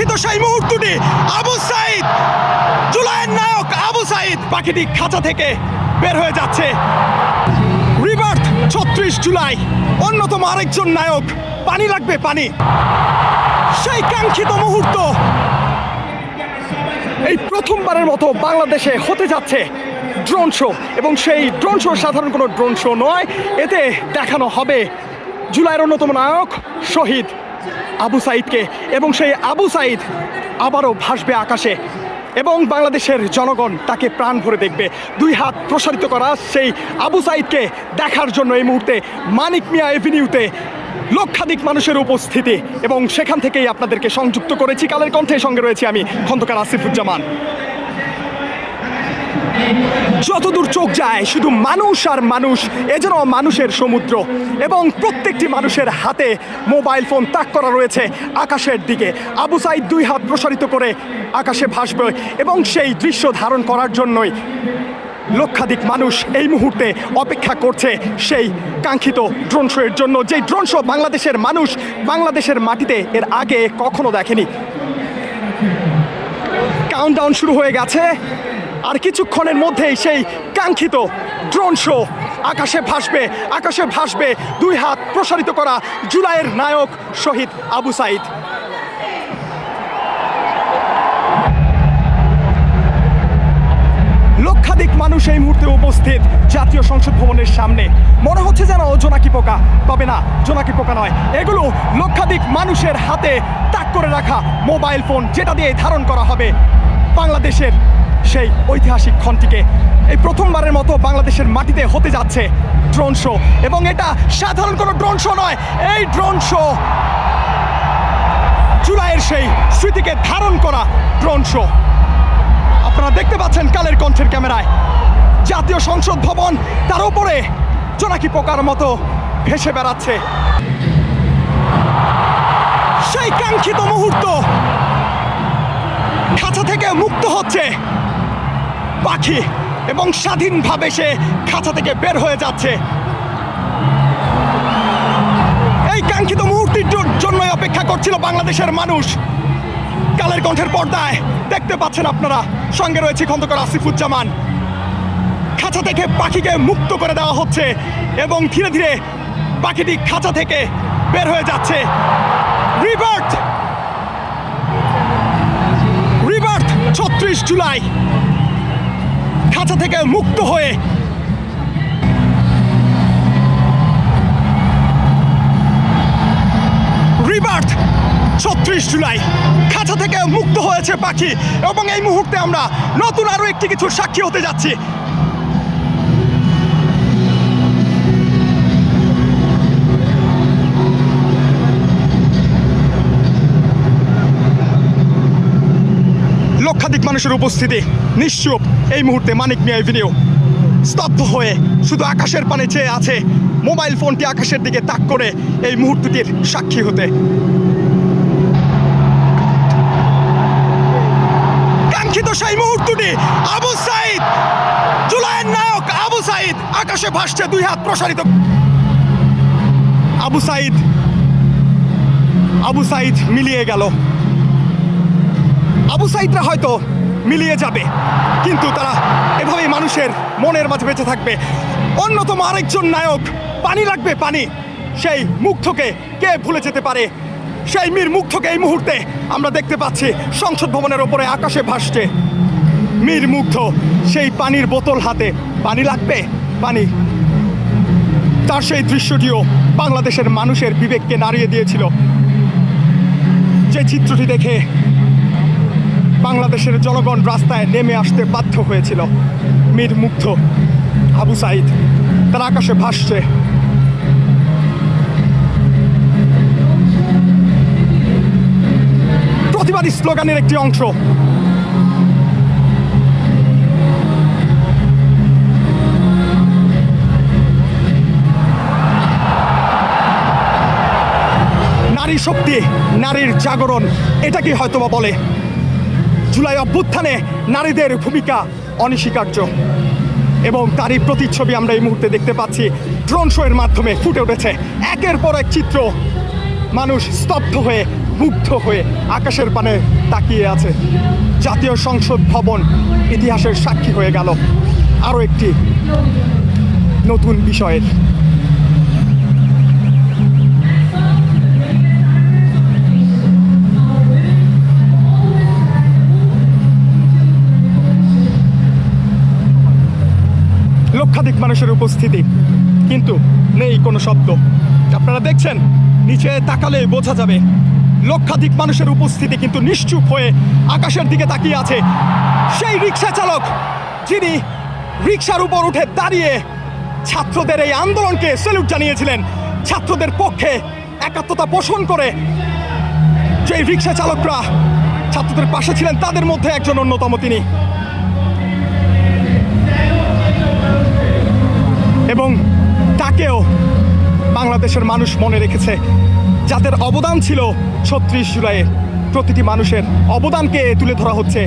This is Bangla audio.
কাঙ্ক্ষিত সেই মুহূর্তটি আবু সাইদ, জুলাইয়ের নায়ক আবু সাইদ পাখিটি খাঁচা থেকে বের হয়ে যাচ্ছে। রিবার্থ ছত্রিশ জুলাই, অন্যতম আরেকজন নায়ক, পানি লাগবে পানি। সেই কাঙ্ক্ষিত মুহূর্ত এই প্রথমবারের মতো বাংলাদেশে হতে যাচ্ছে ড্রোন শো, এবং সেই ড্রোন শো সাধারণ কোনো ড্রোন শো নয়, এতে দেখানো হবে জুলাইয়ের অন্যতম নায়ক শহীদ। আবু সাইদকে এবং সেই আবু সাইদ আবারও ভাসবে আকাশে এবং বাংলাদেশের জনগণ তাকে প্রাণ ভরে দেখবে। দুই হাত প্রসারিত করা সেই আবু সাইদকে দেখার জন্য এই মুহূর্তে মানিক মিয়া এভিনিউতে লক্ষাধিক মানুষের উপস্থিতি এবং সেখান থেকেই আপনাদেরকে সংযুক্ত করেছি। কালের কণ্ঠের সঙ্গে রয়েছে আমি খন্দকার আসিফুজ্জামান। যতদূর চোখ যায়, শুধু মানুষ আর মানুষ, এ যেন মানুষের সমুদ্র। এবং প্রত্যেকটি মানুষের হাতে মোবাইল ফোন তাক করা রয়েছে আকাশের দিকে। আবু সাইদ দুই হাত প্রসারিত করে আকাশে ভাসবে এবং সেই দৃশ্য ধারণ করার জন্যই লক্ষাধিক মানুষ এই মুহূর্তে অপেক্ষা করছে সেই কাঙ্ক্ষিত ড্রোন শো এর জন্য। যে ড্রোন শো বাংলাদেশের মানুষ বাংলাদেশের মাটিতে এর আগে কখনো দেখেনি। কাউন্টডাউন শুরু হয়ে গেছে। আর কিছুক্ষণের মধ্যেই সেই কাঙ্ক্ষিত ড্রোন শো আকাশে ভাসবে আকাশে ভাসবে, দুই হাত প্রসারিত করা জুলাইয়ের নায়ক শহীদ আবু সাইদ। লক্ষাধিক মানুষ এই মুহূর্তে উপস্থিত জাতীয় সংসদ ভবনের সামনে। মনে হচ্ছে যেন জোনাকি পোকা। তবে না, জোনাকি পোকা নয়। এগুলো লক্ষাধিক মানুষের হাতে তাক করে রাখা মোবাইল ফোন, যেটা দিয়ে ধারণ করা হবে। বাংলাদেশের সেই ঐতিহাসিক ক্ষণটিকে এই প্রথমবারের মতো বাংলাদেশের মাটিতে হতে যাচ্ছে ড্রোন শো। এবং এটা সাধারণ কোনো ড্রোন শো নয়, এই ড্রোন শো জুলাইয়ের সেই স্মৃতিকে ধারণ করা ড্রোন শো। আপনারা দেখতে পাচ্ছেন কালের কণ্ঠের ক্যামেরায় জাতীয় সংসদ ভবন, তার উপরে জোনাকি পোকার মতো ভেসে বেড়াচ্ছে। সেই কাঙ্ক্ষিত মুহূর্ত খাঁচা থেকে মুক্ত হচ্ছে। পাখি এবং স্বাধীনভাবে সে খাঁচা থেকে বের হয়ে যাচ্ছে। এই কাঙ্ক্ষিত মুহূর্তের জন্যই অপেক্ষা করছিল বাংলাদেশের মানুষ। কালের কণ্ঠের পর্দায় দেখতে পাচ্ছেন আপনারা। সঙ্গে রয়েছে খন্দকার আসিফুজ্জামান। খাঁচা থেকে পাখিকে মুক্ত করে দেওয়া হচ্ছে এবং ধীরে ধীরে পাখিটি খাঁচা থেকে বের হয়ে যাচ্ছে। রিবার্থ! রিবার্থ! ছত্রিশ জুলাই! খাঁচা থেকে মুক্ত হয়ে রিবার্থ ছত্রিশ জুলাই। খাঁচা থেকে মুক্ত হয়েছে পাখি এবং এই মুহূর্তে আমরা নতুন আরও একটি কিছু সাক্ষী হতে যাচ্ছি। লক্ষাধিক মানুষের উপস্থিতি নিশ্চুপ। এই মুহূর্তে মানিক মিয়া এভিনিউ। স্তব্ধ হয়ে শুধু আকাশের পানে চেয়ে আছে মোবাইল ফোনটি আকাশের দিকে তাক করে এই মুহূর্তটির সাক্ষী হতে। কাঙ্ক্ষিত সেই মুহূর্তটি আবু সাইদ, জুলাইয়ের নায়ক আবু সাইদ আকাশে ভাসছে, দুই হাত প্রসারিত। আবু সাইদ আবু সাইদ মিলিয়ে গেল। আবু সাইদরা হয়তো মিলিয়ে যাবে। কিন্তু তারা এভাবেই মানুষের মনের মাঝে বেঁচে থাকবে। অন্যতম আরেকজন নায়ক, পানি লাগবে, পানি। সেই মুগ্ধকে কে ভুলে যেতে পারে? সেই মীর মুগ্ধকে এই মুহূর্তে আমরা দেখতে পাচ্ছি, সংসদ ভবনের ওপরে আকাশে ভাসছে। মীর মুগ্ধ, সেই পানির বোতল হাতে। পানি লাগবে? পানি। তার সেই দৃশ্যটিও বাংলাদেশের মানুষের বিবেককে নাড়িয়ে দিয়েছিল। যে চিত্রটি দেখে বাংলাদেশের জনগণ রাস্তায় নেমে আসতে বাধ্য হয়েছিল। মীর মুগ্ধ আবু সাইদ তার আকাশে ভাসছে। প্রতিবাদী স্লোগানের একটি অংশ। নারী শক্তি, নারীর জাগরণ এটাকে হয়তোবা বলে? জুলাই অভ্যুত্থানে নারীদের ভূমিকা অনস্বীকার্য। এবং তারই প্রতিচ্ছবি আমরা এই মুহূর্তে দেখতে পাচ্ছি। ড্রোন শো এর মাধ্যমে ফুটে উঠেছে। একের পর এক চিত্র। মানুষ স্তব্ধ হয়ে, মুগ্ধ হয়ে আকাশের পানে তাকিয়ে আছে। জাতীয় সংসদ ভবন ইতিহাসের সাক্ষী হয়ে গেল। আরও একটি নতুন বিষয়ের লক্ষাধিক মানুষের উপস্থিতি। কিন্তু নেই কোনো শব্দ। আপনারা দেখছেন, নিচে তাকালে বোঝা যাবে। লক্ষাধিক মানুষের উপস্থিতি কিন্তু নিশ্চুপ হয়ে আকাশের দিকে তাকিয়ে আছে। সেই রিক্সা চালক, যিনি রিক্সার উপর উঠে দাঁড়িয়ে ছাত্রদের এই আন্দোলনকে স্যালুট জানিয়েছিলেন। ছাত্রদের পক্ষে একাত্মতা পোষণ করে যে রিক্সা চালকরা ছাত্রদের পাশে ছিলেন, তাদের মধ্যে একজন অন্যতম তিনি। এবং তাকেও বাংলাদেশের মানুষ মনে রেখেছে, যাদের অবদান ছিল ছত্রিশ জুলাইয়ের প্রতিটি মানুষের অবদানকে তুলে ধরা হচ্ছে